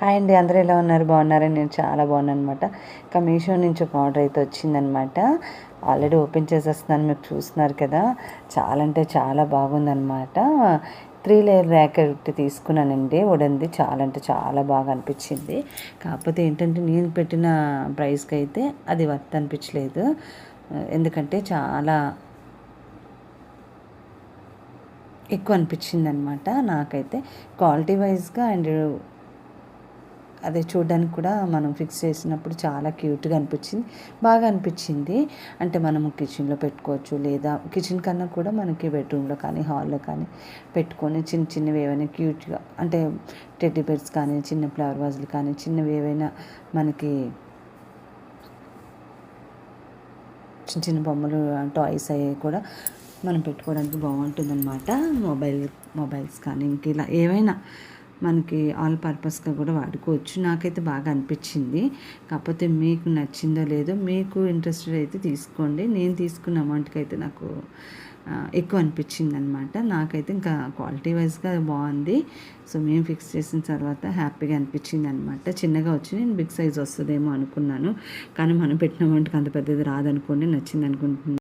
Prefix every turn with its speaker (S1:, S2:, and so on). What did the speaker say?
S1: Hi అండి అందరూ ఎలా ఉన్నారు? బాగున్నారని నేను చాలా బాగున్నాను అనమాట ఇంకా మీషో నుంచి ఒక ఆర్డర్ అయితే వచ్చిందనమాట ఆల్రెడీ ఓపెన్ చేసేస్తున్నాను మీరు చూస్తున్నారు కదా. చాలా అంటే చాలా బాగుందనమాట త్రీ లేయర్ ర్యాక్ తీసుకున్నానండి ఉడంది చాలా అంటే చాలా బాగా అనిపించింది. కాకపోతే ఏంటంటే నేను పెట్టిన ప్రైస్కి అయితే అది వర్త్ అనిపించలేదు. ఎందుకంటే చాలా ఎక్కువ అనిపించింది అనమాట నాకైతే. క్వాలిటీ వైజ్గా అండ్ అదే చూడడానికి కూడా మనం ఫిక్స్ చేసినప్పుడు చాలా క్యూట్గా అనిపించింది. బాగా అనిపించింది. అంటే మనము కిచెన్లో పెట్టుకోవచ్చు లేదా కిచెన్ కన్నా కూడా మనకి బెడ్రూమ్లో కానీ హాల్లో కానీ పెట్టుకొని చిన్న చిన్నవి ఏవైనా క్యూట్గా అంటే టెడ్డీ బెడ్స్ కానీ చిన్న ఫ్లవర్ వాజులు కానీ చిన్నవి ఏవైనా మనకి చిన్న చిన్న బొమ్మలు టాయ్స్ అవి కూడా మనం పెట్టుకోవడానికి బాగుంటుందన్నమాట. మొబైల్ మొబైల్స్ కానీ ఇంక ఇలా ఏవైనా మనకి ఆల్ పర్పస్గా కూడా వాడుకోవచ్చు. నాకైతే బాగా అనిపించింది. కాకపోతే మీకు నచ్చిందో లేదో మీకు ఇంట్రెస్టెడ్ అయితే తీసుకోండి. నేను తీసుకున్న అమౌంట్కి అయితే నాకు ఎక్కువ అనిపించింది అనమాట నాకైతే ఇంకా క్వాలిటీ వైజ్గా బాగుంది. సో మేము ఫిక్స్ చేసిన తర్వాత హ్యాపీగా అనిపించింది అనమాట చిన్నగా వచ్చి నేను బిగ్ సైజ్ వస్తుందేమో అనుకున్నాను. కానీ మనం పెట్టిన అమౌంట్కి అంత పెద్దది రాదనుకోండి నచ్చింది అనుకుంటున్నాను